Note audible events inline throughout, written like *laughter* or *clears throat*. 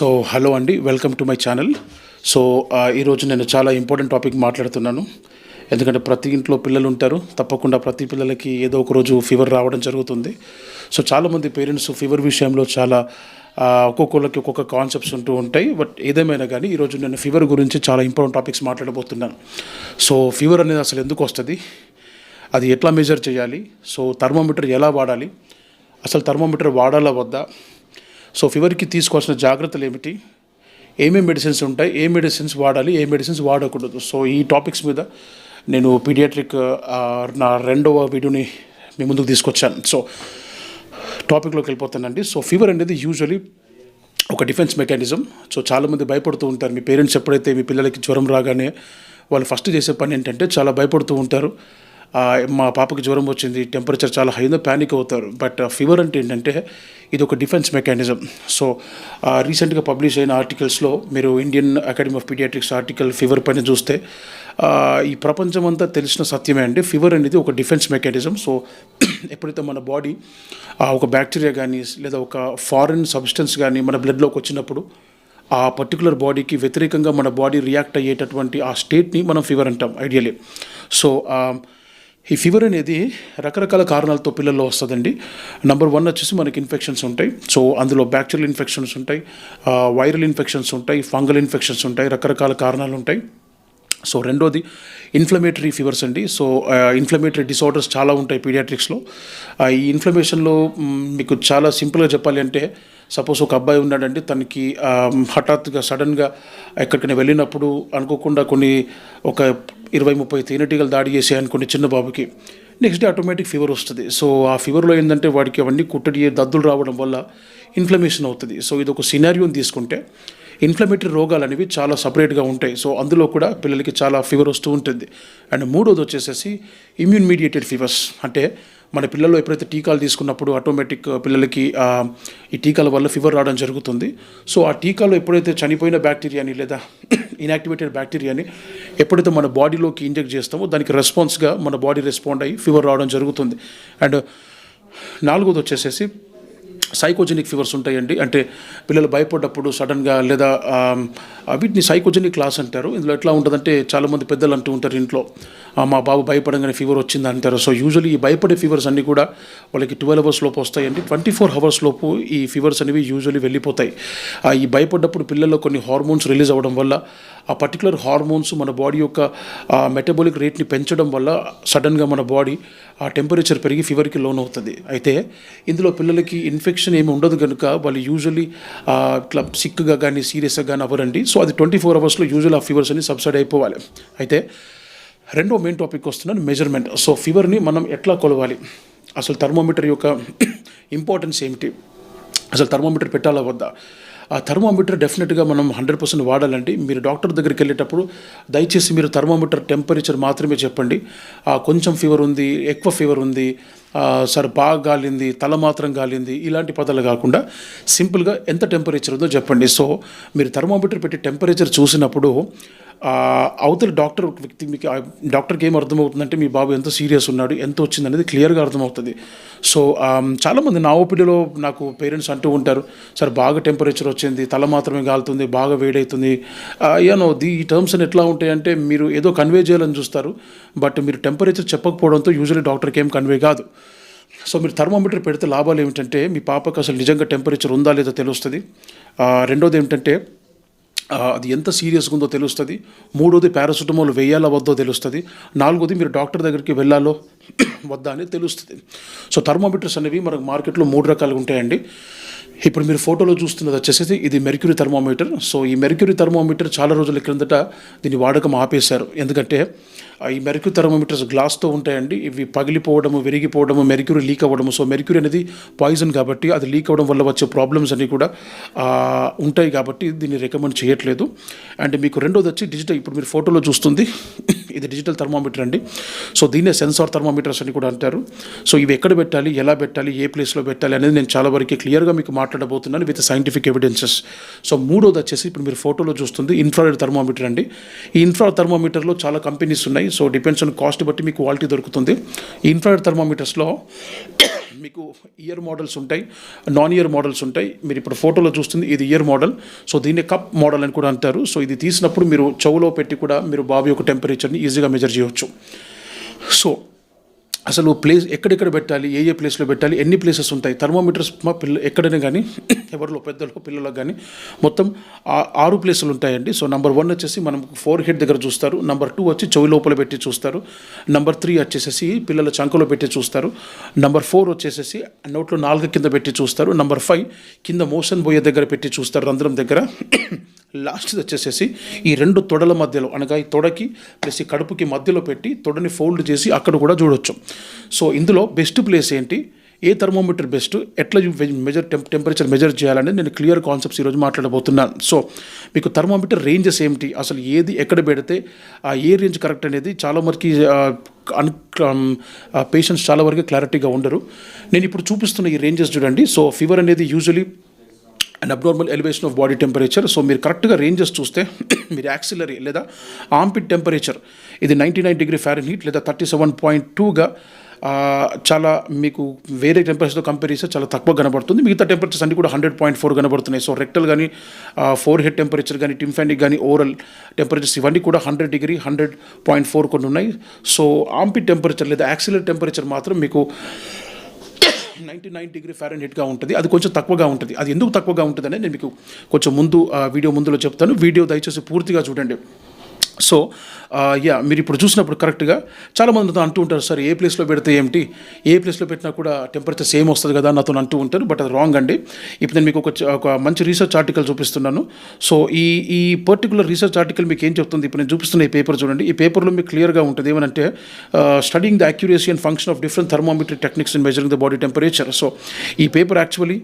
So hello అండి welcome to my channel. So ఈరోజు నేను చాలా ఇంపార్టెంట్ టాపిక్ మాట్లాడుతున్నాను. ఎందుకంటే ప్రతి ఇంట్లో పిల్లలు ఉంటారు తప్పకుండా ప్రతి పిల్లలకి ఏదో ఒక రోజు ఫీవర్ రావడం జరుగుతుంది. సో చాలామంది పేరెంట్స్ ఫీవర్ విషయంలో చాలా ఒక్కొక్కరికి ఒక్కొక్కళ్ళకి ఒక్కొక్క కాన్సెప్ట్స్ ఉంటూ ఉంటాయి. బట్ ఏదేమైనా కానీ ఈరోజు నేను ఫీవర్ గురించి చాలా ఇంపార్టెంట్ టాపిక్స్ మాట్లాడబోతున్నాను. సో ఫీవర్ అనేది అసలు ఎందుకు వస్తుంది? అది ఎట్లా మెజర్ చేయాలి? సో థర్మోమీటర్ ఎలా వాడాలి? అసలు థర్మోమీటర్ వాడాలా వద్దా? సో ఫీవర్కి తీసుకోవాల్సిన జాగ్రత్తలు ఏమిటి? ఏమేమి మెడిసిన్స్ ఉంటాయి? ఏ మెడిసిన్స్ వాడాలి? ఏ మెడిసిన్స్ వాడకూడదు? సో ఈ టాపిక్స్ మీద నేను పీడియాట్రిక్ నా రెండవ వీడియోని మీ ముందుకు తీసుకొచ్చాను. సో టాపిక్లోకి వెళ్ళిపోతానండి. సో ఫీవర్ అనేది యూజువలీ ఒక డిఫెన్స్ మెకానిజం. సో చాలామంది భయపడుతూ ఉంటారు. మీ పేరెంట్స్ ఎప్పుడైతే మీ పిల్లలకి జ్వరం రాగానే వాళ్ళు ఫస్ట్ చేసే పని ఏంటంటే చాలా భయపడుతూ ఉంటారు. మా పాపకి జ్వరం వచ్చింది టెంపరేచర్ చాలా హై ఉందో ప్యానిక్ అవుతారు. బట్ ఫీవర్ అంటే ఏంటంటే ఇది ఒక డిఫెన్స్ మెకానిజం సో రీసెంట్గా పబ్లిష్ అయిన ఆర్టికల్స్లో మీరు Indian academy of paediatrics article fever పైన చూస్తే ఈ ప్రపంచం అంతా తెలిసిన సత్యమే అండి. ఫీవర్ అనేది ఒక డిఫెన్స్ మెకానిజం సో ఎప్పుడైతే మన బాడీ ఒక బ్యాక్టీరియా కానీ లేదా ఒక ఫారిన్ సబ్స్టెన్స్ కానీ మన బ్లడ్లోకి వచ్చినప్పుడు ఆ పర్టికులర్ బాడీకి వ్యతిరేకంగా మన బాడీ రియాక్ట్ అయ్యేటటువంటి ఆ స్టేట్ని మనం ఫీవర్ అంటాం ఐడియలీ సో ఈ ఫీవర్ అనేది రకరకాల కారణాలతో పిల్లల్లో వస్తుందండి. నెంబర్ వన్ వచ్చేసి మనకి ఇన్ఫెక్షన్స్ ఉంటాయి. సో అందులో బ్యాక్టీరియల్ ఇన్ఫెక్షన్స్ ఉంటాయి వైరల్ ఇన్ఫెక్షన్స్ ఉంటాయి ఫంగల్ ఇన్ఫెక్షన్స్ ఉంటాయి రకరకాల కారణాలు ఉంటాయి. సో రెండోది ఇన్ఫ్లమేటరీ ఫీవర్స్ అండి. సో ఇన్ఫ్లమేటరీ డిసార్డర్స్ చాలా ఉంటాయి పీడియాట్రిక్స్లో ఈ ఇన్ఫ్లమేషన్లో మీకు చాలా సింపుల్గా చెప్పాలి అంటే సపోజ్ ఒక అబ్బాయి ఉన్నాడండి తనకి హఠాత్తుగా సడన్గా ఎక్కడికైనా వెళ్ళినప్పుడు అనుకోకుండా కొన్ని ఒక ఇరవై ముప్పై తేనెటీగలు దాడి చేసే అనుకోండి చిన్న బాబుకి నెక్స్ట్ డే ఆటోమేటిక్ ఫీవర్ వస్తుంది. సో ఆ ఫీవర్లో ఏంటంటే వాడికి అవన్నీ కుట్టడి దద్దులు రావడం వల్ల ఇన్ఫ్లమేషన్ అవుతుంది. సో ఇది ఒక సినారియోని తీసుకుంటే ఇన్ఫ్లమేటరీ రోగాలు అనేవి చాలా సపరేట్గా ఉంటాయి. సో అందులో కూడా పిల్లలకి చాలా ఫీవర్ వస్తూ ఉంటుంది. అండ్ మూడోది వచ్చేసేసి ఇమ్యూన్ మీడియేటెడ్ ఫీవర్స్. అంటే మన పిల్లలు ఎప్పుడైతే టీకాలు తీసుకున్నప్పుడు ఆటోమేటిక్ uh, పిల్లలకి uh, ఈ టీకాల వల్ల ఫీవర్ రావడం జరుగుతుంది. సో ఆ టీకాలో ఎప్పుడైతే చనిపోయిన బ్యాక్టీరియాని లేదా *coughs* ఇన్యాక్టివేటెడ్ బ్యాక్టీరియాని ఎప్పుడైతే మన బాడీలోకి ఇంజెక్ట్ చేస్తామో దానికి రెస్పాన్స్గా మన బాడీ రెస్పాండ్ అయ్యి ఫీవర్ రావడం జరుగుతుంది. అండ్ నాలుగోది వచ్చేసేసి సైకోజెనిక్ ఫీవర్స్ ఉంటాయండి. అంటే పిల్లలు భయపడ్డప్పుడు సడన్గా లేదా వీటిని సైకోజెనిక్ క్లాస్ అంటారు. ఇందులో ఎట్లా ఉంటుందంటే చాలామంది పెద్దలు అంటూ ఉంటారు ఇంట్లో మా బాబు భయపడంగానే ఫీవర్ వచ్చింది అంటారు. సో యూజువలీ ఈ భయపడే ఫీవర్స్ అన్నీ కూడా వాళ్ళకి ట్వెల్వ్ అవర్స్ లోపు వస్తాయండి. ట్వంటీ ఫోర్ అవర్స్ లోపు ఈ ఫీవర్స్ అనేవి యూజువలీ వెళ్ళిపోతాయి. ఈ భయపడ్డప్పుడు పిల్లల్లో కొన్ని హార్మోన్స్ రిలీజ్ అవ్వడం వల్ల ఆ పర్టికులర్ హార్మోన్స్ మన బాడీ యొక్క మెటబాలిక్ రేట్ని పెంచడం వల్ల సడన్గా మన బాడీ ఆ టెంపరేచర్ పెరిగి ఫీవర్కి లోన్ అవుతుంది అయితే ఇందులో పిల్లలకి ఇన్ఫెక్షన్ ఏమి ఉండదు కనుక వాళ్ళు యూజువలీ ఇట్లా సిక్గా కానీ సీరియస్గా కానీ అవ్వరండి. సో అది ట్వంటీ ఫోర్ అవర్స్లో యూజువల్ ఆ ఫీవర్స్ అన్ని సబ్సైడ్ అయిపోవాలి. అయితే రెండో మెయిన్ టాపిక్ వస్తున్నాను మెజర్మెంట్ సో ఫీవర్ని మనం ఎట్లా కొలవాలి? అసలు థర్మోమీటర్ యొక్క *clears throat* ఇంపార్టెన్స్ ఏమిటి? అసలు థర్మోమీటర్ పెట్టాలా వద్దా? ఆ థర్మోమీటర్ డెఫినెట్గా మనం హండ్రెడ్ పర్సెంట్ వాడాలండి. మీరు డాక్టర్ దగ్గరికి వెళ్ళేటప్పుడు దయచేసి మీరు థర్మోమీటర్ టెంపరేచర్ మాత్రమే చెప్పండి. కొంచెం ఫీవర్ ఉంది ఎక్కువ ఫీవర్ ఉంది సార్ బాగా గాలింది తల మాత్రం గాలింది ఇలాంటి పదాలు కాకుండా సింపుల్గా ఎంత టెంపరేచర్ ఉందో చెప్పండి. సో మీరు థర్మోమీటర్ పెట్టి టెంపరేచర్ చూసినప్పుడు అవతల డాక్టర్ వ్యక్తి మీకు డాక్టర్కి ఏం అర్థమవుతుందంటే మీ బాబు ఎంత సీరియస్ ఉన్నాడు ఎంత వచ్చింది అనేది క్లియర్గా అర్థమవుతుంది. సో చాలామంది నా ఓపీడీలో నాకు పేరెంట్స్ అంటూ ఉంటారు సార్ బాగా టెంపరేచర్ వచ్చింది తల మాత్రమే గాలుతుంది బాగా వేడవుతుంది ఏనో ది ఈ టర్మ్స్ అని ఎట్లా ఉంటాయంటే మీరు ఏదో కన్వే చేయాలని చూస్తారు బట్ మీరు టెంపరేచర్ చెప్పకపోవడంతో యూజువల్లీ డాక్టర్కి ఏం కన్వే కాదు. సో మీరు థర్మోమీటర్ పెడితే లాభాలు ఏమిటంటే మీ పాపకు అసలు నిజంగా టెంపరేచర్ ఉందా లేదో తెలుస్తుంది. రెండోది ఏమిటంటే అది ఎంత సీరియస్గా ఉందో తెలుస్తుంది. మూడోది పారాసిటమాల్ వేయాలా వద్దో తెలుస్తుంది. నాలుగోది మీరు డాక్టర్ దగ్గరికి వెళ్ళాలో వద్దా అనేది తెలుస్తుంది. సో థర్మోమీటర్స్ అనేవి మనకు మార్కెట్లో మూడు రకాలుగా ఉంటాయండి. ఇప్పుడు మీరు ఫోటోలో చూస్తున్నది వచ్చేసి ఇది మెర్క్యూరీ థర్మోమీటర్ సో ఈ మెర్క్యూరీ థర్మోమీటర్ చాలా రోజుల క్రిందట దీని వాడకం ఆపేశారు. ఎందుకంటే ఈ మెర్క్యూరీ థర్మోమీటర్స్ గ్లాస్తో ఉంటాయండి. ఇవి పగిలిపోవడము విరిగిపోవడము మెర్క్యూరీ లీక్ అవ్వడము. సో మెర్క్యూరీ అనేది పాయిజన్ కాబట్టి అది లీక్ అవ్వడం వల్ల వచ్చే ప్రాబ్లమ్స్ అన్నీ కూడా ఉంటాయి కాబట్టి దీన్ని రికమెండ్ చేయట్లేదు. అండ్ మీకు రెండోది వచ్చి డిజిటల్. ఇప్పుడు మీరు ఫోటోలో చూస్తుంది. ఇది డిజిటల్ థర్మోమీటర్ అండి. సో దీన్నే సెన్సార్ థర్మోమీటర్స్ అని కూడా అంటారు. సో ఇవి ఎక్కడ పెట్టాలి ఎలా పెట్టాలి ఏ ప్లేస్లో పెట్టాలి అనేది నేను చాలా వరకు క్లియర్గా మీకు మాట్లాడబోతున్నాను విత్ సైంటిఫిక్ ఎవిడెన్సెస్ సో మూడోది వచ్చేసి ఇప్పుడు మీరు ఫోటోలో చూస్తుంది ఇన్ఫ్రారెడ్ థర్మోమీటర్ అండి. ఈ ఇన్ఫ్రారెడ్ థర్మోమీటర్లో చాలా కంపెనీస్ ఉన్నాయి. సో డిపెండ్స్ ఆన్ కాస్ట్ బట్టి మీకు క్వాలిటీ దొరుకుతుంది. ఈ ఇన్ఫ్రారెడ్ థర్మోమీటర్స్లో మీకు ఇయర్ మోడల్స్ ఉంటాయి నాన్ ఇయర్ మోడల్స్ ఉంటాయి. మీరు ఇప్పుడు ఫోటోలో చూస్తుంది ఇది ఇయర్ మోడల్ సో దీన్ని కప్ మోడల్ అని కూడా అంటారు. సో ఇది తీసినప్పుడు మీరు చెవులో పెట్టి కూడా మీరు బాబు యొక్క టెంపరేచర్ని ఈజీగా మెజర్ చేయవచ్చు సో అసలు ప్లేస్ ఎక్కడెక్కడ పెట్టాలి ఏ ఏ ప్లేస్లో పెట్టాలి ఎన్ని ప్లేసెస్ ఉంటాయి థర్మోమీటర్స్ మా పిల్ల ఎక్కడైనా కానీ *coughs* ఎవరిలో పెద్దలో పిల్లలకు కానీ మొత్తం ఆ- ఆరు ప్లేసులు ఉంటాయండి. సో నెంబర్ వన్ వచ్చేసి మనం ఫోర్ హెడ్ దగ్గర చూస్తారు. నెంబర్ టూ వచ్చి చెవి లోపల పెట్టి చూస్తారు. నెంబర్ త్రీ వచ్చేసేసి పిల్లల చంకలో పెట్టి చూస్తారు. నెంబర్ ఫోర్ వచ్చేసేసి నోట్లో నాలుగు కింద పెట్టి చూస్తారు. నెంబర్ ఫైవ్ కింద మోషన్ బోయే దగ్గర పెట్టి చూస్తారు రంధ్రం దగ్గర. *coughs* లాస్ట్ వచ్చేసేసి ఈ రెండు తొడల మధ్యలో అనగా ఈ తొడకి ప్లస్ ఈ కడుపుకి మధ్యలో పెట్టి తొడని ఫోల్డ్ చేసి అక్కడ కూడా చూడొచ్చు. సో ఇందులో బెస్ట్ ప్లేస్ ఏంటి? ఏ థర్మోమీటర్ బెస్ట్ ఎట్లా మెజర్ టెంపరేచర్ మెజర్ చేయాలని నేను క్లియర్ కాన్సెప్ట్స్ ఈరోజు మాట్లాడబోతున్నాను సో మీకు థర్మోమీటర్ రేంజెస్ ఏమిటి? అసలు ఏది ఎక్కడ పెడితే ఆ ఏ రేంజ్ కరెక్ట్ అనేది చాలా వరకు అన్ పేషెంట్స్ చాలా వరకు క్లారిటీగా ఉండరు. నేను ఇప్పుడు చూపిస్తున్న ఈ రేంజెస్ చూడండి. సో ఫీవర్ అనేది usually and abnormal elevation of body temperature so మీరు కరెక్ట్గా రేంజెస్ చూస్తే *coughs* మీరు యాక్సిలరీ లేదా ఆంపిడ్ టెంపరేచర్ ఇది నైంటీ నైన్ డిగ్రీ ఫ్యారెన్ హీట్ లేదా థర్టీ సెవెన్ పాయింట్ టూగా చాలా మీకు వేరే టెంపరేచర్తో కంపేర్ చేస్తే చాలా తక్కువ కనబడుతుంది. మిగతా టెంపరేచర్స్ అన్ని కూడా హండ్రెడ్ పాయింట్ ఫోర్ కనబడుతున్నాయి. సో రెక్టల్ కానీ ఫోర్ హెడ్ టెంపరేచర్ కానీ టింఫానిక్ కానీ ఓరల్ టెంపరేచర్స్ ఇవన్నీ కూడా hundred degree hundred point four కొన్ని ఉన్నాయి. సో ఆంపి టెంపరేచర్ లేదా యాక్సిలర్ టెంపరేచర్ మాత్రం మీకు నైంటీ నైన్ డిగ్రీ ఫ్యారెన్ హీట్గా ఉంటుంది. అది కొంచెం తక్కువగా ఉంటుంది. అది ఎందుకు తక్కువగా ఉంటుందని నేను మీకు కొంచెం ముందు ఆ, వీడియో ముందులో చెప్తాను. వీడియో దయచేసి పూర్తిగా చూడండి. సో యా uh, మీరు ఇప్పుడు చూసినప్పుడు కరెక్ట్గా చాలామంది అంటూ ఉంటారు సార్ ఏ ప్లేస్లో పెడితే ఏమిటి? ఏ ప్లేస్లో పెట్టినా కూడా టెంపరేచర్ సేమ్ వస్తుంది కదా నాతో అంటూ ఉంటారు బట్ అది రాంగ్ అండి. ఇప్పుడు నేను మీకు ఒక ఒక మంచి రీసెర్చ్ ఆర్టికల్ చూపిస్తున్నాను. సో ఈ ఈ పర్టికులర్ రీసెర్చ్ ఆర్టికల్ మీకు ఏం చెప్తుంది? ఇప్పుడు నేను చూపిస్తున్న ఈ పేపర్ చూడండి. ఈ పేపర్లో మీకు క్లియర్గా ఉంటుంది ఏమనంటే studying the accuracy and function of different thermometer techniques in measuring the body temperature so ఈ పేపర్ యాక్చువల్లీ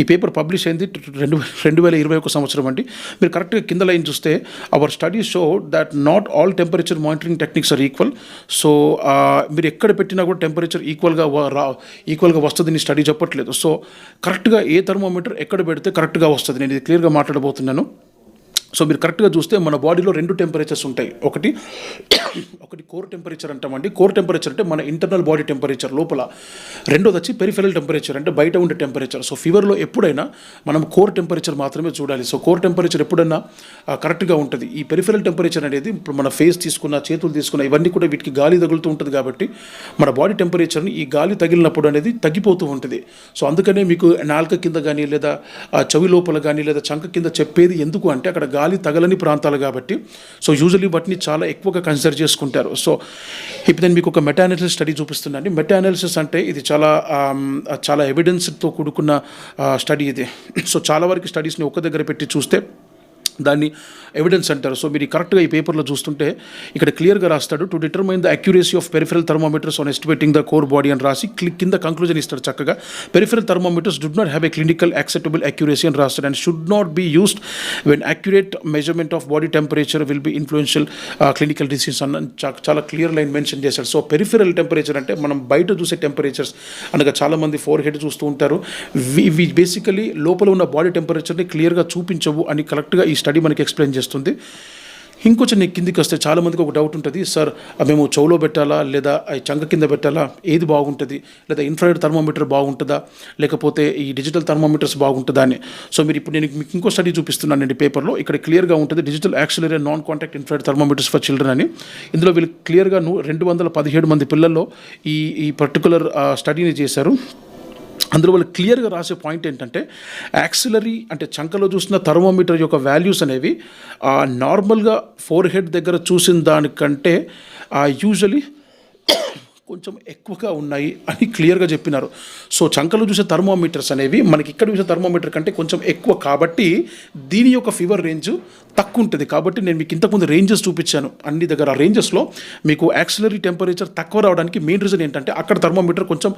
ఈ పేపర్ పబ్లిష్ అయింది రెండు రెండు వేల ఇరవై ఒక సంవత్సరం అండి. మీరు కరెక్ట్గా కింద లైన్ చూస్తే our study show that not all temperature monitoring techniques are equal so మీరు ఎక్కడ పెట్టినా కూడా టెంపరేచర్ ఈక్వల్గా రా ఈక్వల్గా వస్తుందని స్టడీ చెప్పట్లేదు. సో కరెక్ట్గా ఏ థర్మోమీటర్ ఎక్కడ పెడితే కరెక్ట్గా వస్తుంది? నేను ఇది క్లియర్గా మాట్లాడబోతున్నాను. సో మీరు కరెక్ట్గా చూస్తే మన బాడీలో రెండు టెంపరేచర్స్ ఉంటాయి. ఒకటి ఒకటి కోర్ టెంపరేచర్ అంటామండి. కోర్ టెంపరేచర్ అంటే మన ఇంటర్నల్ బాడీ టెంపరేచర్ లోపల. రెండోది వచ్చి పెరిఫెరల్ టెంపరేచర్ అంటే బయట ఉండే టెంపరేచర్ సో ఫీవర్లో ఎప్పుడైనా మనం కోర్ టెంపరేచర్ మాత్రమే చూడాలి. సో కోర్ టెంపరేచర్ ఎప్పుడైనా కరెక్ట్గా ఉంటుంది. ఈ పెరిఫెరల్ టెంపరేచర్ అనేది ఇప్పుడు మన ఫేస్ తీసుకున్న చేతులు తీసుకున్న ఇవన్నీ కూడా వీటికి గాలి తగులుతూ ఉంటుంది కాబట్టి మన బాడీ టెంపరేచర్ని ఈ గాలి తగిలినప్పుడు అనేది తగ్గిపోతూ ఉంటుంది. సో అందుకనే మీకు నాలుక కింద కానీ లేదా చెవి లోపల కానీ లేదా చంక కింద చెప్పేది ఎందుకు అంటే అక్కడ గాలి తగలని ప్రాంతాలు కాబట్టి. సో యూజువలీ వాటిని చాలా ఎక్కువగా కన్సిడర్ చేసుకుంటారు. సో ఇప్పుడు నేను మీకు ఒక మెటానాలిసిస్ స్టడీ చూపిస్తున్నాను. మెటానాలిసిస్ అంటే ఇది చాలా చాలా ఎవిడెన్స్తో కూడుకున్న స్టడీ ఇది. సో చాలా వరకు స్టడీస్ని ఒక్క దగ్గర పెట్టి చూస్తే దాన్ని ఎవిడెన్స్ అంటారు. సో మీరు కరెక్ట్గా ఈ పేపర్లో చూస్తుంటే ఇక్కడ క్లియర్గా రాస్తాడు to determine the accuracy of peripheral thermometers on estimating the core body అని రాసి క్లిక్ కింద కంక్లూజన్ ఇస్తాడు చక్కగా. Peripheral thermometers did not have a clinical acceptable accuracy అని రాస్తాడు. And should not be used when accurate measurement of body temperature will be influential clinical disease అన్న చాలా clear line mention చేశాడు. సో పెరిఫెరల్ టెంపరేచర్ అంటే మనం బయట చూసే temperatures అనగా చాలామంది ఫోర్ హెడ్ చూస్తూ ఉంటారు. ఇవి బేసికలీ లోపల ఉన్న బాడీ టెంపరేచర్ని క్లియర్గా చూపించవు అని కరెక్ట్గా ఈ స్టడీ మనకి ఎక్స్ప్లెయిన్ చేస్తుంది. ఇంకొంచెం నేను కిందికి వస్తే చాలామందికి ఒక డౌట్ ఉంటుంది సార్ మేము చెవులో పెట్టాలా? లేదా ఆ చంక కింద పెట్టాలా? ఏది బాగుంటుంది? లేదా ఇన్ఫ్రారెడ్ థర్మోమీటర్ బాగుంటుందా? లేకపోతే ఈ డిజిటల్ థర్మోమీటర్స్ బాగుంటుందా? అని. సో మీరు ఇప్పుడు నేను మీకు ఇంకో స్టడీ చూపిస్తున్నాను అండి పేపర్లో. ఇక్కడ క్లియర్గా ఉంటుంది digital axillary non contact infrared thermometers for children అని. ఇందులో వీళ్ళు క్లియర్గా రెండు వందల పదిహేడు మంది పిల్లల్లో ఈ ఈ పర్టికులర్ స్టడీని చేశారు. అందులో వాళ్ళు క్లియర్గా రాసే పాయింట్ ఏంటంటే యాక్సిలరీ అంటే చంకలో చూసిన థర్మోమీటర్ యొక్క వాల్యూస్ అనేవి నార్మల్గా ఫోర్ హెడ్ దగ్గర చూసిన దానికంటే యూజువలీ కొంచెం ఎక్కువగా ఉన్నాయి అని క్లియర్గా చెప్పినారు. సో చంకలో చూసే థర్మోమీటర్స్ అనేవి మనకి ఇక్కడ చూసే థర్మోమీటర్ కంటే కొంచెం ఎక్కువ కాబట్టి దీని యొక్క ఫీవర్ రేంజ్ తక్కువ ఉంటుంది కాబట్టి నేను మీకు ఇంతకుముందు రేంజెస్ చూపించాను. అన్ని దగ్గర రేంజెస్లో మీకు యాక్సిలరీ టెంపరేచర్ తక్కువ రావడానికి మెయిన్ రీజన్ ఏంటంటే అక్కడ థర్మోమీటర్ కొంచెం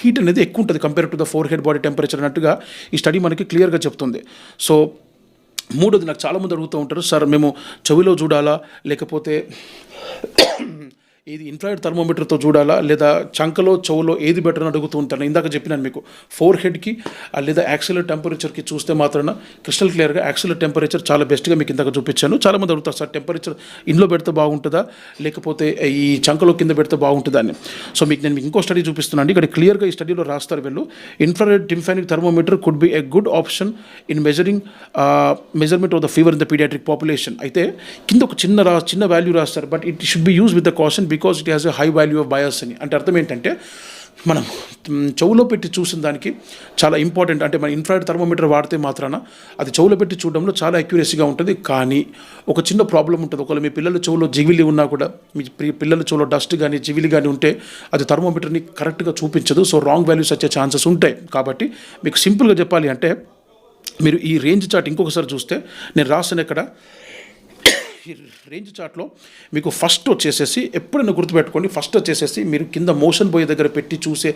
హీట్ అనేది ఎక్కువ ఉంటుంది compare to the forehead body temperature అన్నట్టుగా ఈ స్టడీ మనకి క్లియర్గా చెప్తుంది. సో మూడోది నాకు చాలామంది అడుగుతూ ఉంటారు సార్ మేము చెవిలో చూడాలా? లేకపోతే ఇది ఇన్ఫ్రాయిడ్ థర్మోమీటర్తో చూడాలా? లేదా చంకలో చెవులో ఏది బెటర్ అని అడుగుతూ ఉంటాను? ఇందాక చెప్పినాను మీకు ఫోర్ హెడ్కి లేదా యాక్సిలర్ టెంపరేచర్కి చూస్తే మాత్రాన క్రిస్టల్ క్లియర్గా యాక్సిలర్ టెంపరేచర్ చాలా బెస్ట్గా మీకు ఇందాక చూపించాను. చాలామంది అడుగుతారు సార్ టెంపరేచర్ ఇంట్లో పెడితే బాగుంటుందా? లేకపోతే ఈ చంకలో కింద పెడితే బాగుంటుందా? అని. సో మీకు నేను మీకు ఇంకో స్టడీ చూపిస్తున్నాను. ఇక్కడ క్లియర్గా ఈ స్టడీలో రాస్తారు వీళ్ళు. Infrared tympanic thermometer could be a good option in measuring measurement of the fever in the paediatric population అయితే కింద ఒక చిన్న రా చిన్న వాల్యూ రాస్తారు. But it should be use with the caution because it has a high value of bias అని. అంటే అర్థం ఏంటంటే మనం చెవులో పెట్టి చూసిన దానికి చాలా ఇంపార్టెంట్ అంటే మన ఇన్ఫ్రారెడ్ థర్మోమీటర్ వాడితే మాత్రాన అది చెవులో పెట్టి చూడడంలో చాలా అక్యురసీగా ఉంటుంది. కానీ ఒక చిన్న ప్రాబ్లం ఉంటుంది. ఒకవేళ మీ పిల్లల చెవులో జివిలి ఉన్నా కూడా మీ పిల్లల చెవులో డస్ట్ కానీ జివిలి కానీ ఉంటే అది థర్మోమీటర్ని కరెక్ట్గా చూపించదు. సో రాంగ్ వాల్యూస్ వచ్చే ఛాన్సెస్ ఉంటాయి. కాబట్టి మీకు సింపుల్గా చెప్పాలి అంటే మీరు ఈ రేంజ్ చార్ట్ ఇంకొకసారి చూస్తే నేను రాసిన ఇక్కడ రేంజ్ చార్ట్లో మీకు ఫస్ట్ వచ్చేసేసి ఎప్పుడైనా గుర్తుపెట్టుకోండి. ఫస్ట్ వచ్చేసేసి మీరు కింద మోషన్ పోయే దగ్గర పెట్టి చూసే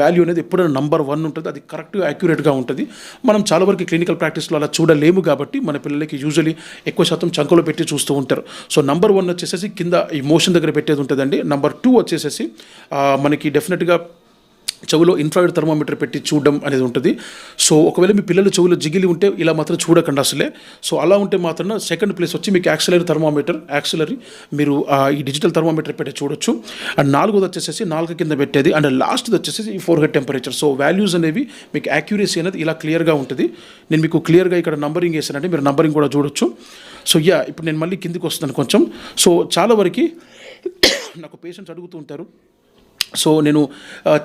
వాల్యూ అనేది ఎప్పుడైనా నంబర్ వన్ ఉంటుంది. అది కరెక్ట్గా యాక్యురేట్గా ఉంటుంది. మనం చాలా వరకు క్లినికల్ ప్రాక్టీస్లో అలా చూడలేము కాబట్టి మన పిల్లలకి యూజువలీ ఎక్కువ శాతం చంకలో పెట్టి చూస్తూ ఉంటారు. సో నంబర్ వన్ వచ్చేసేసి కింద ఈ మోషన్ దగ్గర పెట్టేది ఉంటుందండి. నంబర్ టూ వచ్చేసేసి మనకి డెఫినెట్గా చెవులో ఇన్ఫ్రారెడ్ థర్మోమీటర్ పెట్టి చూడడం అనేది ఉంటుంది. సో ఒకవేళ మీ పిల్లలు చెవులో జిగిలి ఉంటే ఇలా మాత్రం చూడకండి అసలే. సో అలా ఉంటే మాత్రం సెకండ్ ప్లేస్ వచ్చి మీకు యాక్సిలరీ థర్మోమీటర్ యాక్సిలరీ మీరు ఈ డిజిటల్ థర్మోమీటర్ పెట్టి చూడొచ్చు. అండ్ నాలుగోది వచ్చేసేసి నాలుగు కింద పెట్టేది. అండ్ లాస్ట్ది వచ్చేసి ఈ forehead temperature so values అనేవి మీకు యాక్యురసీ అనేది ఇలా క్లియర్గా ఉంటుంది. నేను మీకు క్లియర్గా ఇక్కడ నంబరింగ్ వేసానంటే మీరు నంబరింగ్ కూడా చూడొచ్చు. సో యా ఇప్పుడు నేను మళ్ళీ కిందికి వస్తున్నాను కొంచెం. సో చాలా వరకు నాకు పేషెంట్స్ అడుగుతూ ఉంటారు. సో నేను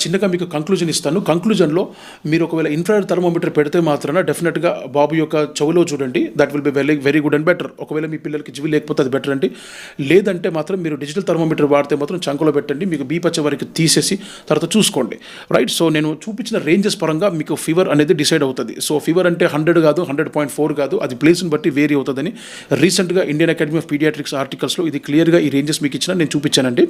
చిన్నగా మీకు కంక్లూజన్ ఇస్తాను. కంక్లూజన్లో మీరు ఒకవేళ ఇన్ఫ్రారెడ్ థర్మోమీటర్ పెడితే మాత్రాన డెఫినెట్గా బాబు యొక్క చెవులో చూడండి. That will be very very good and better ఒకవేళ మీ పిల్లలకి జీవి లేకపోతే అది బెటర్ అండి. లేదంటే మాత్రం మీరు డిజిటల్ థర్మోమీటర్ వాడితే మాత్రం చంకలో పెట్టండి. మీకు బీప్ పచ్చ వరకు తీసేసి తర్వాత చూసుకోండి. రైట్ సో నేను చూపించిన రేంజెస్ పరంగా మీకు ఫీవర్ అనేది డిసైడ్ అవుతుంది. సో ఫీవర్ అంటే హండ్రెడ్ కాదు హండ్రెడ్ పాయింట్ ఫోర్ కాదు. అది ప్లేస్ని బట్టి వేరీ అవుతుందని రీసెంట్గా ఇండియన్ అకాడమీ ఆఫ్ పీడియాట్రిక్స్ ఆర్టికల్స్లో ఇది క్లియర్గా ఈ రేంజెస్ మీకు ఇచ్చిన నేను చూపించానండి.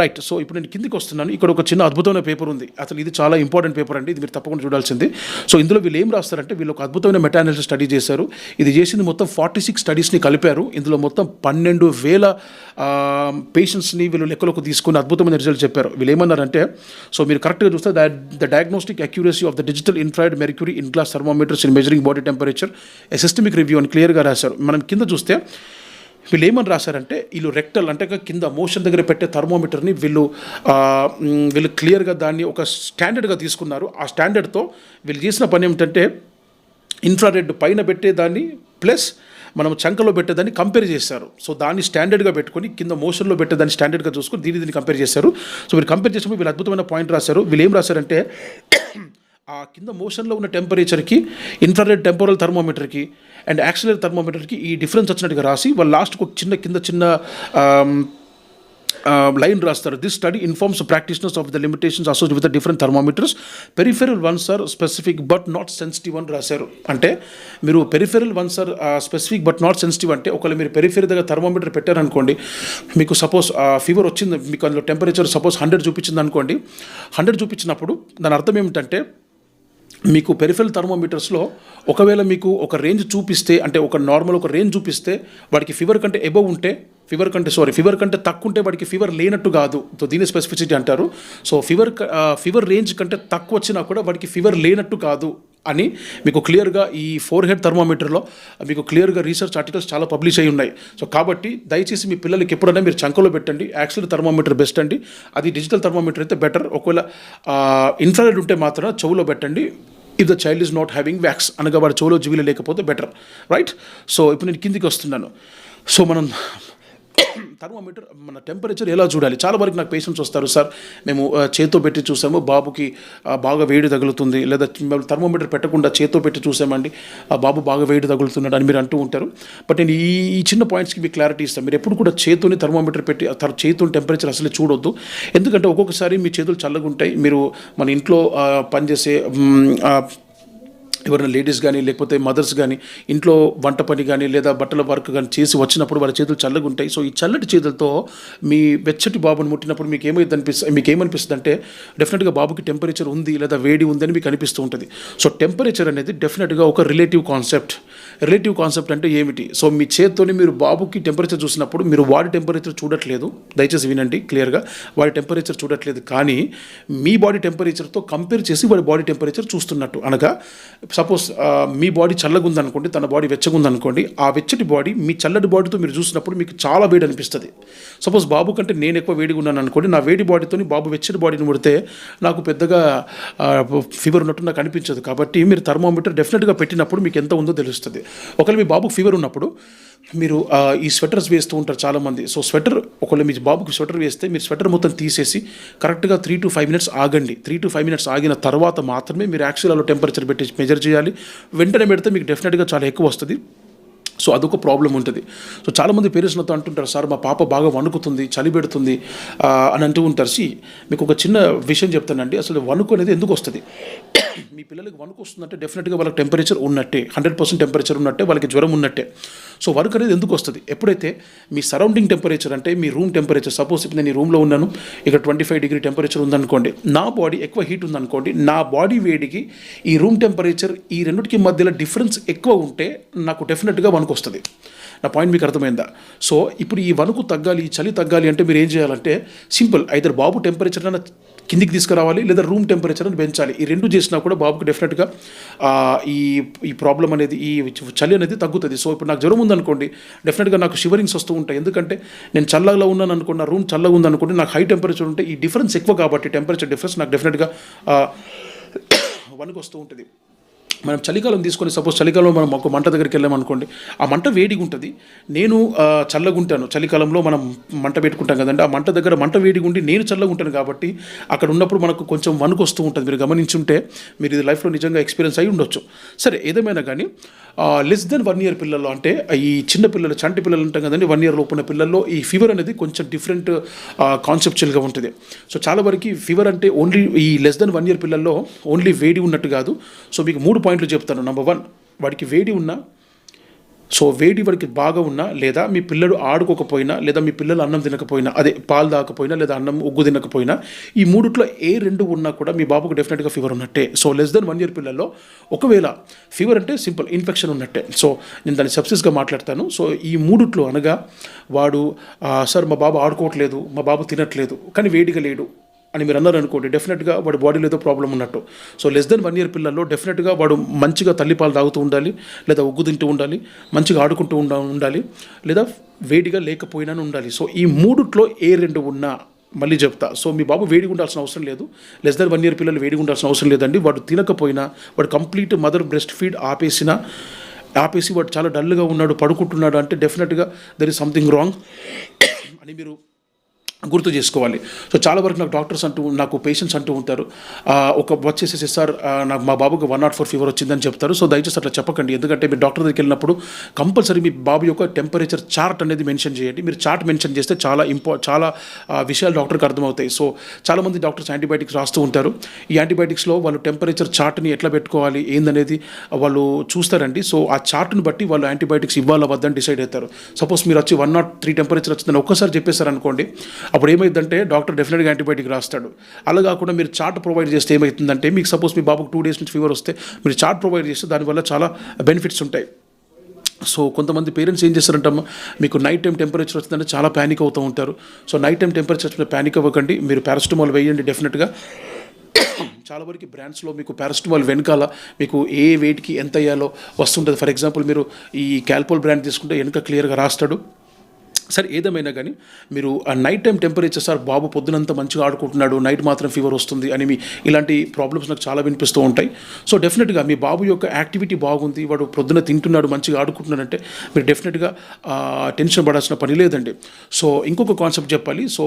రైట్ సో ఇప్పుడు నేను కిందికి వస్తాను వస్తున్నాను ఇక్కడ ఒక చిన్న అద్భుతమైన పేపర్ ఉంది. అసలు ఇది చాలా ఇంపార్టెంట్ పేపర్ అండి. ఇది మీరు తప్పకుండా చూడాల్సింది. సో ఇందులో వీళ్ళు ఏం రాస్తారంటే వీళ్ళు ఒక అద్భుతమైన మెటానాలిసిస్ స్టడీ చేశారు. ఇది చేసింది మొత్తం ఫార్టీ సిక్స్ స్టడీస్ని కలిపారు. ఇందులో మొత్తం పన్నెండు వేల పేషెంట్స్ని వీళ్ళు లెక్కలోకి తీసుకుని అద్భుతమైన రిజల్ట్ చెప్పారు. వీళ్ళు ఏమన్నారంటే సో మీరు కరెక్ట్గా చూస్తే the diagnostic accuracy of the digital infrared mercury in glass thermometers in measuring body temperature a systematic review అని క్లియర్గా రాశారు. మనం కింద చూస్తే వీళ్ళు ఏమని రాశారంటే వీళ్ళు రెక్టల్ అంటే కింద మోషన్ దగ్గర పెట్టే థర్మోమీటర్ని వీళ్ళు వీళ్ళు క్లియర్గా దాన్ని ఒక స్టాండర్డ్గా తీసుకున్నారు. ఆ స్టాండర్డ్తో వీళ్ళు చేసిన పని ఏమిటంటే ఇన్ఫ్రారెడ్ పైన పెట్టేదాన్ని ప్లస్ మనం చంకలో పెట్టేదాన్ని కంపేర్ చేశారు. సో దాన్ని స్టాండర్డ్గా పెట్టుకొని కింద మోషన్లో పెట్టేదాన్ని స్టాండర్డ్గా చూసుకొని దీన్ని దీన్ని కంపేర్ చేశారు. సో మీరు కంపేర్ చేసినప్పుడు వీళ్ళు అద్భుతమైన పాయింట్ రాశారు. వీళ్ళు ఏం రాశారంటే ఆ కింద మోషన్లో ఉన్న టెంపరేచర్కి ఇన్ఫ్రారెడ్ టెంపరల్ థర్మోమీటర్కి అండ్ యాక్సిలర్ థర్మోమీటర్కి ఈ డిఫరెన్స్ వచ్చినట్టుగా రాసి వాళ్ళు లాస్ట్కి ఒక చిన్న కింద చిన్న um, uh, లైన్ రాస్తారు. This study informs practitioners of the limitations associate with different thermometers peripheral ones are specific but not sensitive అని రాశారు. అంటే మీరు peripheral ones are specific but not sensitive అంటే ఒకవేళ మీరు పెరిఫెరల్ దగ్గర థర్మోమీటర్ పెట్టారనుకోండి మీకు సపోజ్ ఫీవర్ uh, వచ్చింది మీకు అందులో టెంపరేచర్ సపోజ్ హండ్రెడ్ చూపించింది అనుకోండి హండ్రెడ్ చూపించినప్పుడు దాని అర్థం ఏమిటంటే మీకు పెరిఫెల్ థర్మోమీటర్స్లో ఒకవేళ మీకు ఒక రేంజ్ చూపిస్తే అంటే ఒక నార్మల్ ఒక రేంజ్ చూపిస్తే వాడికి ఫీవర్ కంటే ఎబవ్ ఉంటే ఫీవర్ కంటే సారీ ఫీవర్ కంటే తక్కువ ఉంటే వాడికి ఫీవర్ లేనట్టు కాదు. సో దీని స్పెసిఫిసిటీ అంటారు. సో ఫీవర్ ఫీవర్ రేంజ్ కంటే తక్కువ వచ్చినా కూడా వాడికి ఫీవర్ లేనట్టు కాదు అని మీకు క్లియర్గా ఈ ఫోర్ హెడ్ థర్మోమీటర్లో మీకు క్లియర్గా రీసెర్చ్ ఆర్టికల్స్ చాలా పబ్లిష్ అయి ఉన్నాయి. సో కాబట్టి దయచేసి మీ పిల్లలకి ఎప్పుడైనా మీరు చంకలో పెట్టండి. యాక్చువల్ థర్మోమీటర్ బెస్ట్ అండి. అది డిజిటల్ థర్మోమీటర్ అయితే బెటర్ ఒకవేళ ఇన్ఫ్రారెడ్ ఉంటే మాత్రం చెవులో పెట్టండి. If the child is not having wax అనగా వాడి చెవులో జీవిలో లేకపోతే బెటర్ రైట్ సో ఇప్పుడు నేను కిందికి వస్తున్నాను. సో మనం థర్మోమీటర్ మన టెంపరేచర్ ఎలా చూడాలి? చాలా వరకు నాకు పేషెంట్స్ వస్తారు సార్ మేము చేతో చేత్తో పెట్టి చూసాము బాబుకి బాగా వేడి తగులుతుంది లేదా మేము థర్మోమీటర్ పెట్టకుండా చేత్తో పెట్టి చూసామండి ఆ బాబు బాగా వేడి తగులుతున్నాడు అని మీరు అంటూ ఉంటారు. బట్ నేను ఈ ఈ చిన్న పాయింట్స్కి మీకు క్లారిటీ ఇస్తాను. మీరు ఎప్పుడు కూడా చేత్తోని థర్మోమీటర్ పెట్టి చేతుని టెంపరేచర్ అసలు చూడొద్దు. ఎందుకంటే ఒక్కొక్కసారి మీ చేతులు చల్లగా ఉంటాయి మీరు మన ఇంట్లో పనిచేసే ఎవరైనా లేడీస్ కానీ లేకపోతే మదర్స్ కానీ ఇంట్లో వంట పని కానీ లేదా బట్టల వర్క్ కానీ చేసి వచ్చినప్పుడు వాళ్ళ చేతులు చల్లగా ఉంటాయి సో ఈ చల్లటి చేతులతో మీ వెచ్చటి బాబుని ముట్టినప్పుడు మీకు ఏమైంది అనిపిస్తుంది మీకు ఏమనిపిస్తుంది అంటే డెఫినెట్గా బాబుకి టెంపరేచర్ ఉంది లేదా వేడి ఉంది అని మీకు అనిపిస్తూ ఉంటుంది. సో టెంపరేచర్ అనేది డెఫినెట్గా ఒక రిలేటివ్ కాన్సెప్ట్ రిలేటివ్ కాన్సెప్ట్ అంటే ఏమిటి? సో మీ చేత్తోని మీరు బాబుకి టెంపరేచర్ చూసినప్పుడు మీరు వాడి టెంపరేచర్ చూడట్లేదు. దయచేసి వినండి క్లియర్గా వాడి టెంపరేచర్ చూడట్లేదు కానీ మీ బాడీ టెంపరేచర్తో కంపేర్ చేసి వాడి బాడీ టెంపరేచర్ చూస్తున్నట్టు అనగా సపోజ్ మీ బాడీ చల్లగా ఉందనుకోండి తన బాడీ వెచ్చగుందనుకోండి ఆ వెచ్చటి బాడీ మీ చల్లటి బాడీతో మీరు చూసినప్పుడు మీకు చాలా వేడి అనిపిస్తుంది. సపోజ్ బాబు కంటే నేను ఎక్కువ వేడిగా ఉన్నాను అనుకోండి నా వేడి బాడీతో బాబు వెచ్చటి బాడీని ముడితే నాకు పెద్దగా ఫీవర్ ఉన్నట్టు నాకు అనిపించదు. కాబట్టి మీరు థర్మోమీటర్ డెఫినెట్గా పెట్టినప్పుడు మీకు ఎంత ఉందో తెలుస్తుంది. ఒకవేళ మీ బాబుకు ఫీవర్ ఉన్నప్పుడు మీరు ఈ స్వెటర్స్ వేస్తూ ఉంటారు చాలామంది. సో స్వెటర్ ఒకవేళ మీ బాబుకి స్వెటర్ వేస్తే మీరు స్వెటర్ మొత్తం తీసేసి కరెక్ట్గా త్రీ టు ఫైవ్ మినిట్స్ ఆగండి. త్రీ టు ఫైవ్ మినిట్స్ ఆగిన తర్వాత మాత్రమే మీరు యాక్చువల్ టెంపరేచర్ పెట్టి మెజర్ చేయాలి. వెంటనే పెడితే మీకు డెఫినెట్గా చాలా ఎక్కువ వస్తుంది. సో అదొక ప్రాబ్లం ఉంటుంది. సో చాలామంది పేరెంట్స్ నాతో అంటుంటారు సార్ మా పాప బాగా వణుకుతుంది చలి పెడుతుంది అని అంటూ ఉంటారు. సి మీకు ఒక చిన్న విషయం చెప్తానండి. అసలు వణుకు అనేది ఎందుకు వస్తుంది? మీ పిల్లలకి వణుకు వస్తుందంటే డెఫినెట్గా వాళ్ళకి టెంపరేచర్ ఉన్నట్టే హండ్రెడ్ పర్సెంట్ టెంపరేచర్ ఉన్నట్టే వాళ్ళకి జ్వరం ఉన్నట్టే. సో వర్క్ అనేది ఎందుకు వస్తుంది? ఎప్పుడైతే మీ సరౌండింగ్ టెంపరేచర్ అంటే మీ రూమ్ టెంపరేచర్ సపోజ్ ఇప్పుడు నేను రూమ్లో ఉన్నాను ఇక్కడ ట్వంటీ ఫైవ్ డిగ్రీ టెంపరేచర్ ఉందనుకోండి నా బాడీ ఎక్కువ హీట్ ఉందనుకోండి నా బాడీ వేడికి ఈ రూమ్ టెంపరేచర్ ఈ రెండింటికి మధ్యలో డిఫరెన్స్ ఎక్కువ ఉంటే నాకు డెఫినెట్గా వణుకు వస్తుంది. నా పాయింట్ మీకు అర్థమైందా? సో ఇప్పుడు ఈ వణుకు తగ్గాలి ఈ చలి తగ్గాలి అంటే మీరు ఏం చేయాలంటే సింపుల్ ఐదర్ బాబు టెంపరేచర్ అయినా కిందికి తీసుకురావాలి లేదా రూమ్ టెంపరేచర్ అని పెంచాలి. ఈ రెండు చేసినా కూడా బాబుకి డెఫినెట్గా ఈ ఈ ప్రాబ్లం అనేది ఈ చలి అనేది తగ్గుతుంది. సో ఇప్పుడు నాకు జ్వరం ఉందనుకోండి డెఫినెట్గా నాకు షివరింగ్స్ వస్తూ ఉంటాయి. ఎందుకంటే నేను చల్లగా ఉన్నాను అనుకున్న రూమ్ చల్లగా ఉందనుకోండి నాకు హై టెంపరేచర్ ఉంటే ఈ డిఫరెన్స్ ఎక్కువ కాబట్టి టెంపరేచర్ డిఫరెన్స్ నాకు డెఫినెట్గా వణుకు *coughs* వస్తూ ఉంటుంది. మనం చలికాలం తీసుకొని సపోజ్ చలికాలంలో మనం ఒక మంట దగ్గరికి వెళ్ళామనుకోండి ఆ మంట వేడిగా ఉంటుంది. నేను చల్లగుంటాను చల్లగా ఉంటాను. చలికాలంలో మనం మంట పెట్టుకుంటాం కదండి. ఆ మంట దగ్గర మంట వేడిగా ఉండి నేను చల్లగా ఉంటాను కాబట్టి అక్కడ ఉన్నప్పుడు మనకు కొంచెం వణుకు వస్తూ ఉంటుంది. మీరు గమనించుంటే మీరు ఇది లైఫ్లో నిజంగా ఎక్స్పీరియన్స్ అయి ఉండొచ్చు. సరే ఏదేమైనా కానీ లెస్ దెన్ వన్ ఇయర్ పిల్లల్లో అంటే ఈ చిన్న పిల్లలు చంటి పిల్లలు ఉంటాం కదండి వన్ ఇయర్ లోపున పిల్లల్లో ఈ ఫీవర్ అనేది కొంచెం డిఫరెంట్ కాన్సెప్చువల్గా ఉంటుంది. సో చాలా వరకు ఫీవర్ అంటే ఓన్లీ ఈ లెస్ దెన్ వన్ ఇయర్ పిల్లల్లో ఓన్లీ వేడి ఉన్నట్టు కాదు. సో మీకు మూడు పాయింట్ పాయింట్లు చెప్తాను. నెంబర్ వన్ వాడికి వేడి ఉన్నా సో వేడి వాడికి బాగా ఉన్నా లేదా మీ పిల్లలు ఆడుకోకపోయినా లేదా మీ పిల్లలు అన్నం తినకపోయినా అదే పాలు తాకపోయినా లేదా అన్నం ఉగ్గు తినకపోయినా ఈ మూడిట్లో ఏ రెండు ఉన్నా కూడా మీ బాబుకు డెఫినెట్గా ఫీవర్ ఉన్నట్టే. So less than one year పిల్లల్లో ఒకవేళ ఫీవర్ అంటే సింపుల్ ఇన్ఫెక్షన్ ఉన్నట్టే. సో నేను దాన్ని సబ్సిస్గా మాట్లాడతాను. సో ఈ మూడిట్లో అనగా వాడు సార్ మా బాబు ఆడుకోవట్లేదు మా బాబు తినట్లేదు కానీ వేడిగా లేడు అని మీరు అన్నారు అనుకోండి డెఫినెట్గా వాడి బాడీలో ఏదో ప్రాబ్లం ఉన్నట్టు. So less than one year పిల్లల్లో డెఫినెట్గా వాడు మంచిగా తల్లిపాలు తాగుతూ ఉండాలి లేదా ఉగ్గు తింటూ ఉండాలి మంచిగా ఆడుకుంటూ ఉండ ఉండాలి లేదా వేడిగా లేకపోయినా ఉండాలి. సో ఈ మూడిట్లో ఏ రెండు ఉన్నా మళ్ళీ చెప్తా. సో మీ బాబు వేడిగా ఉండాల్సిన అవసరం లేదు. లెస్ దెన్ వన్ ఇయర్ పిల్లలు వేడిగా ఉండాల్సిన అవసరం లేదండి. వాడు తినకపోయినా వాడు కంప్లీట్ మదర్ బ్రెస్ట్ ఫీడ్ ఆపేసినా ఆపేసి వాడు చాలా డల్గా ఉన్నాడు పడుకుంటున్నాడు అంటే డెఫినెట్గా దర్ ఇస్ సంథింగ్ రాంగ్ అని మీరు గుర్తు చేసుకోవాలి. సో చాలా వరకు నాకు డాక్టర్స్ అంటూ నాకు పేషెంట్స్ అంటూ ఉంటారు. ఒక వచ్చేసేసి సార్ నాకు మా బాబుకి వన్ నాట్ ఫోర్ ఫీవర్ వచ్చిందని చెప్తారు. సో దయచేసి అట్లా చెప్పకండి. ఎందుకంటే మీరు డాక్టర్ దగ్గరికి వెళ్ళినప్పుడు కంపల్సరీ మీ బాబు యొక్క టెంపరేచర్ చార్ట్ అనేది మెన్షన్ చేయండి. మీరు చార్ట్ మెన్షన్ చేస్తే చాలా ఇంపా చాలా విషయాలు డాక్టర్కి అర్థమవుతాయి. సో చాలామంది డాక్టర్స్ యాంటీబయాటిక్స్ రాస్తూ ఉంటారు. ఈ యాంటీబయాటిక్స్లో వాళ్ళు టెంపరేచర్ చార్ట్ని ఎట్లా పెట్టుకోవాలి ఏందనేది వాళ్ళు చూస్తారండి. సో ఆ చార్ట్ని బట్టి వాళ్ళు యాంటీబయాటిక్స్ ఇవ్వాలా వద్దని డిసైడ్ అవుతారు. సపోజ్ మీరు వచ్చి వన్ నాట్ త్రీ టెంపరేచర్ వచ్చిందని ఒక్కసారి చెప్పేశారనుకోండి అప్పుడు ఏమైందంటే డాక్టర్ డెఫినెట్గా యాంటీబయాటిక్ రాస్తాడు. అలా కాకుండా మీరు చార్ట్ ప్రొవైడ్ చేస్తే ఏమవుతుందంటే మీకు సపోజ్ మీ బాబుకు టూ డేస్ నుంచి ఫీవర్ వస్తే మీరు చార్ట్ ప్రొవైడ్ చేస్తే దానివల్ల చాలా బెనిఫిట్స్ ఉంటాయి. సో కొంతమంది పేరెంట్స్ ఏం చేస్తారంటమ్మ మీకు నైట్ టైం టెంపరేచర్ వచ్చిందంటే చాలా ప్యానిక్ అవుతూ ఉంటారు. సో నైట్ టైం టెంపరేచర్ వచ్చిన ప్యానిక్ అవ్వకండి. మీరు పారాసిటమాల్ వేయండి డెఫినెట్గా. చాలా వరకు బ్రాండ్స్లో మీకు పారాసిటమాల్ వెనకాల మీకు ఏ వెయిట్కి ఎంత అయ్యాలో వస్తుంటుంది. ఫర్ ఎగ్జాంపుల్ మీరు ఈ క్యాల్పోల్ బ్రాండ్ తీసుకుంటే వెనక క్లియర్గా రాస్తాడు. సరే ఏదేమైనా కానీ మీరు ఆ నైట్ టైం టెంపరేచర్ సార్ బాబు పొద్దునంతా మంచిగా ఆడుకుంటున్నాడు నైట్ మాత్రం ఫీవర్ వస్తుంది అని మీ ఇలాంటి ప్రాబ్లమ్స్ నాకు చాలా వినిపిస్తూ ఉంటాయి. సో డెఫినెట్గా మీ బాబు యొక్క యాక్టివిటీ బాగుంది వాడు పొద్దున తింటున్నాడు మంచిగా ఆడుకుంటున్నాడంటే మీరు డెఫినెట్గా టెన్షన్ పడాల్సిన పని లేదండి. సో ఇంకొక కాన్సెప్ట్ చెప్పాలి. సో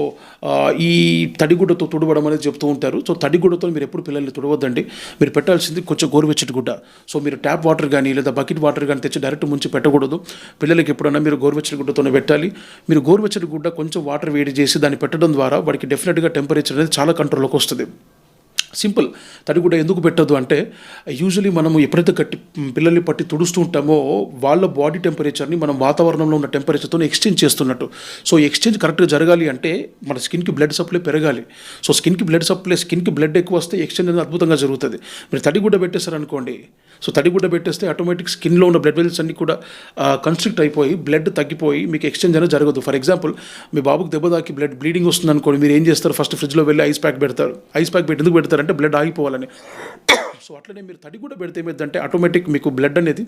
ఈ తడిగుడ్డతో తుడవడం అనేది చెప్తూ ఉంటారు. సో తడిగుడ్డతో మీరు ఎప్పుడు పిల్లల్ని తుడవద్దండి. మీరు పెట్టాల్సింది కొంచెం గోరువెచ్చటి గుడ్డ సో మీరు ట్యాప్ వాటర్ కానీ లేదా బకెట్ వాటర్ కానీ తెచ్చి డైరెక్ట్ ముంచి పెట్టకూడదు. పిల్లలకి ఎప్పుడన్నా మీరు గోరువెచ్చటి గుడ్డతోనే పెట్టాలి. మీరు గోరువెచ్చని గుడ్డ కొంచెం వాటర్ వేడి చేసి దాన్ని పెట్టడం ద్వారా వాడికి డెఫినెట్గా టెంపరేచర్ అనేది చాలా కంట్రోల్లోకి వస్తుంది. సింపుల్ తడి ఎందుకు పెట్టదు అంటే యూజువలీ మనము ఎప్పుడైతే కట్టి పిల్లల్ని పట్టి తుడుస్తూ ఉంటామో వాళ్ళ బాడీ టెంపరేచర్ని మనం వాతావరణంలో ఉన్న టెంపరేచర్తో ఎక్స్చేంజ్ చేస్తున్నట్టు. సో ఎక్స్చేంజ్ కరెక్ట్గా జరగాలి అంటే మన స్కిన్కి బ్లడ్ సప్లై పెరగాలి. సో స్కిన్కి బ్లడ్ సప్లై స్కిన్కి బ్లడ్ ఎక్కువ వస్తే ఎక్స్చేంజ్ అనేది అద్భుతంగా జరుగుతుంది. మీరు తడిగుడ్డ పెట్టేశారనుకోండి సో తడి గుడ్డ పెట్టేస్తే ఆటోమేటిక్ స్కిన్లో ఉన్న బ్లడ్ వెల్స్ అన్ని కూడా కన్స్ట్రిక్ట్ అయిపోయి బ్లడ్ తగ్గిపోయి మీకు ఎక్స్చేంజ్ అనేది జరగదు. ఫర్ ఎగ్జాంపుల్ మీ బాబుకి దెబ్బ తాకి బ్లడ్ బ్లీడింగ్ వస్తుంది అనుకోండి మీరు ఏం చేస్తారు? ఫస్ట్ ఫ్రిడ్జ్లో వెళ్ళి ఐస్ ప్యాక్ పెడతారు. ఐస్ ప్యాక్ పెట్టి ఎందుకు పెడతారంటే బ్లడ్ ఆగిపోవాలని. *coughs* సో అట్లనే మీరు తడి కూడా పెడితే ఏమైందంటే ఆటోమేటిక్ మీకు బ్లడ్ అనేది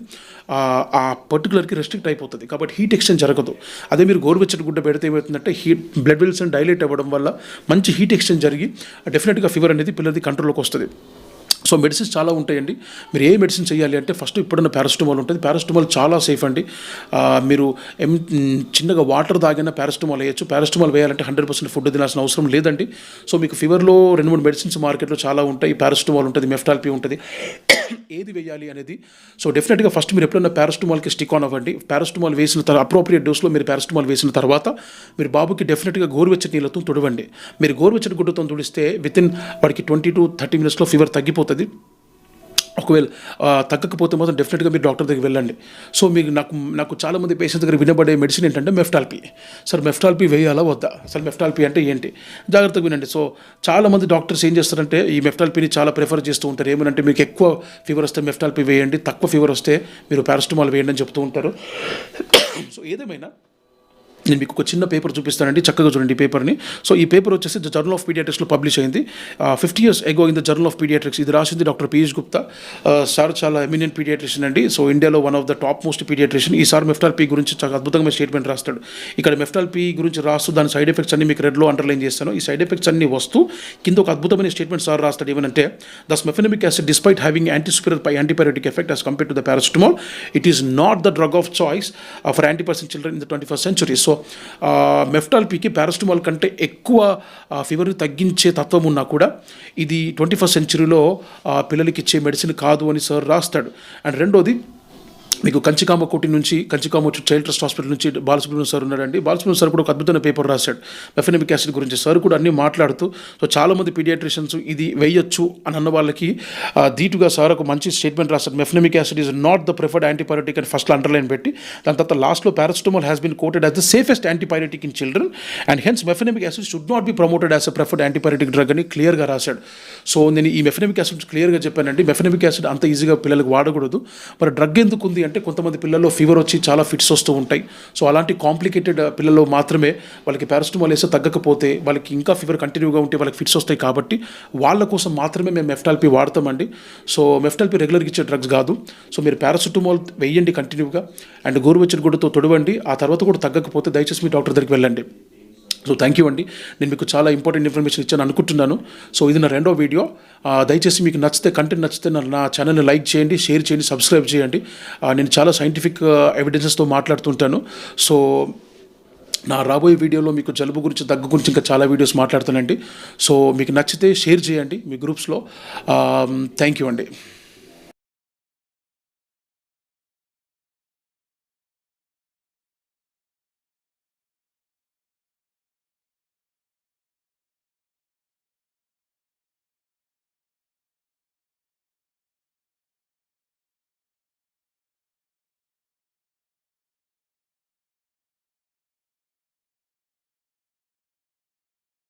ఆ, ఆ పర్టికులర్కి రెస్ట్రిక్ట్ అయిపోతుంది. కాబట్టి హీట్ ఎక్స్చేంజ్ జరగదు. అదే మీరు గోరువెచ్చటి గుడ్డ పెడితే ఏమవుతుందంటే హీట్ బ్లడ్ వెల్స్ డైలేట్ అవ్వడం వల్ల మంచి హీట్ ఎక్స్చేంజ్ జరిగి డెఫినెట్గా ఫీవర్ అనేది పిల్లలది కంట్రోల్లోకి వస్తుంది. సో మెడిసిన్స్ చాలా ఉంటాయండి. మీరు ఏ మెడిసిన్ చేయాలి అంటే ఫస్ట్ ఇప్పుడున్న పారాసిటమాల్ ఉంటుంది. పారాసిటమాల్ చాలా సేఫ్ అండి. మీరు ఎం చిన్నగా వాటర్ తాగిన పారాసిటమాల్ వేయచ్చు. పారాసిటమాల్ వేయాలంటే హండ్రెడ్ పర్సెంట్ ఫుడ్ తినాల్సిన అవసరం లేదండి. సో మీకు ఫీవర్లో రెండు మూడు మెడిసిన్స్ మార్కెట్లో చాలా ఉంటాయి. పారాసిటమాల్ ఉంటుంది మెఫ్టాల్పీ ఉంటుంది. ఏది వేయాలి అనేది. సో డెఫినెట్గా ఫస్ట్ మీరు ఎప్పుడైనా పారాస్టమాల్కి స్టిక్ ఆన్ అవ్వండి. పారాస్టమాల్ వేసిన తర్వాత అప్రోప్రియేట్ డోస్లో మీరు పారాస్టమాల్ వేసిన తర్వాత మీరు బాబుకి డెఫినెట్గా గోరువెచ్చటి నీళ్ళతో తుడవండి. మీరు గోరువెచ్చటి గుడ్డతో తుడిస్తే విత్ ఇన్ వాడికి ట్వంటీ టు థర్టీ మినిట్స్లో ఫీవర్ తగ్గిపోతుంది. ఒకవేళ తగ్గకపోతే మాత్రం డెఫినెట్గా మీరు డాక్టర్ దగ్గరికి వెళ్ళండి. సో మీకు నాకు నాకు చాలామంది పేషెంట్స్ దగ్గర వినబడే మెడిసిన్ ఏంటంటే మెఫ్టాల్పీ సార్ మెఫ్టాల్పీ వేయాలా వద్దా? సార్ మెఫ్టాల్పీ అంటే ఏంటి? జాగ్రత్తగా వినండి. సో చాలామంది డాక్టర్స్ ఏం చేస్తారంటే ఈ మెఫ్టాల్పీని చాలా ప్రిఫర్ చేస్తూ ఉంటారు. ఏమనంటే మీకు ఎక్కువ ఫీవర్ వస్తే మెఫ్టాల్పీ వేయండి తక్కువ ఫీవర్ వస్తే మీరు పారాసిటమాల్ వేయండి అని చెప్తూ ఉంటారు. *coughs* సో ఏదేమైనా నేను మీకు ఒక చిన్న పేపర్ చూపిస్తానండి. చక్కగా చూడండి ఈ పేపర్ని సో ఈ పేపర్ వచ్చేసి ద జర్నల్ ఆఫ్ పీడియాట్రిక్స్లో పబ్లిష్ అయింది. Fifty years ago in the journal of pediatrics ఇది రాసింది డాక్టర్ పీయూష్ గుప్తా సార్ చాలా ఎమినెంట్ పీడియాట్రిషియన్ అండి. సో ఇండియాలో one of the top most pediatrician ఈ సార్ మెఫ్టాల్ పీ గురించి చాలా అద్భుతంగా స్టేట్మెంట్ రాస్తాడు. ఇక్కడ మెఫ్టాల్ పీ గురించి రాస్తూ దాని సైడ్ ఎఫెక్ట్స్ అన్ని మీకు రెడ్లో అండర్లైన్ చేస్తాను. ఈ సైడ్ ఎఫెక్ట్స్ అన్ని వస్తూ కింద ఒక అద్భుతమైన స్టేట్మెంట్ సార్ రాస్తాడు. ఏమనంటే thus mefenamic acid despite having antipyretic antibiotic effect as compared to the paracetamol it is not the of of choice uh, for antiperson children in the 21st century. సో మెఫ్టాల్పీకి paracetamol కంటే ఎక్కువ fever తగ్గించే తత్వం ఉన్నా కూడా ఇది ట్వంటీ ఫస్ట్ సెంచరీలో పిల్లలకి ఇచ్చే మెడిసిన్ కాదు అని సార్ రాస్తాడు. అండ్ రెండోది మీకు కంచికామకోటి నుంచి కంచికామ వచ్చి చైల్డ్ ట్రస్ట్ హాస్పిటల్ నుంచి బాలసుబ్రహ్మణ్యం సార్ ఉన్నాడండి. బాలసుబ్రహ్మణ్యం సార్ కూడా ఒక అద్భుతమైన పేపర్ రాశాడు. మెఫెనమిక్ యాసిడ్ గురించి సార్ కూడా అన్ని మాట్లాడుతూ సో చాలామంది పీడియాట్రిషియన్స్ ఇది వేయొచ్చు అని అన్న వాళ్ళకి ధీటుగా సార్ ఒక మంచి స్టేట్మెంట్ రాశాడు. Mefenamic acid is not the preferred antibiotic అని ఫస్ట్ అండర్లైన్ పెట్టి దాని తర్వాత లాస్ట్లో paracetamol has been quoted as the safest antibiotic in children and hence mefenamic acid should not be promoted as a preferred antibiotic drug అని క్లియర్గా రాశాడు. So నేను ఈ మెఫెనమిక్ యాసిడ్ క్లియర్గా చెప్పానండి. మెఫెనమిక్ యాసిడ్ అంత ఈజీగా పిల్లలకు వాడకూడదు. మరి డ్రగ్ ఎందుకు ఉంది ఏంటంటే కొంతమంది పిల్లల్లో ఫీవర్ వచ్చి చాలా ఫిట్స్ వస్తూ ఉంటాయి. సో అలాంటి కాంప్లికేటెడ్ uh, పిల్లల్లో మాత్రమే వాళ్ళకి పారాసిటమాల్ వేస్తే తగ్గకపోతే వాళ్ళకి ఇంకా ఫీవర్ కంటిన్యూగా ఉంటే వాళ్ళకి ఫిట్స్ వస్తాయి కాబట్టి వాళ్ళ కోసం మాత్రమే మేము మెఫ్టాల్పీ వాడతామండి. సో మెఫ్టాల్పీ రెగ్యులర్గా ఇచ్చే డ్రగ్స్ కాదు. సో మీరు పారాసిటమాల్ వేయండి కంటిన్యూగా అండ్ గోరువెచ్చని గుడ్డతో తొడవండి. ఆ తర్వాత కూడా తగ్గకపోతే దయచేసి మీ డాక్టర్ దగ్గరికి వెళ్ళండి. సో థ్యాంక్ యూ అండి నేను మీకు చాలా ఇంపార్టెంట్ ఇన్ఫర్మేషన్ ఇచ్చాను అనుకుంటున్నాను. సో ఇది నా రెండో వీడియో దయచేసి మీకు నచ్చితే కంటెంట్ నచ్చితే నా ఛానల్ని లైక్ చేయండి షేర్ చేయండి సబ్స్క్రైబ్ చేయండి. నేను చాలా సైంటిఫిక్ ఎవిడెన్సెస్తో మాట్లాడుతుంటాను. సో నా రాబోయే వీడియోలో మీకు జలుబు గురించి దగ్గు గురించి ఇంకా చాలా వీడియోస్ మాట్లాడుతానండి. సో మీకు నచ్చితే షేర్ చేయండి మీ గ్రూప్స్లో థ్యాంక్ యూ అండి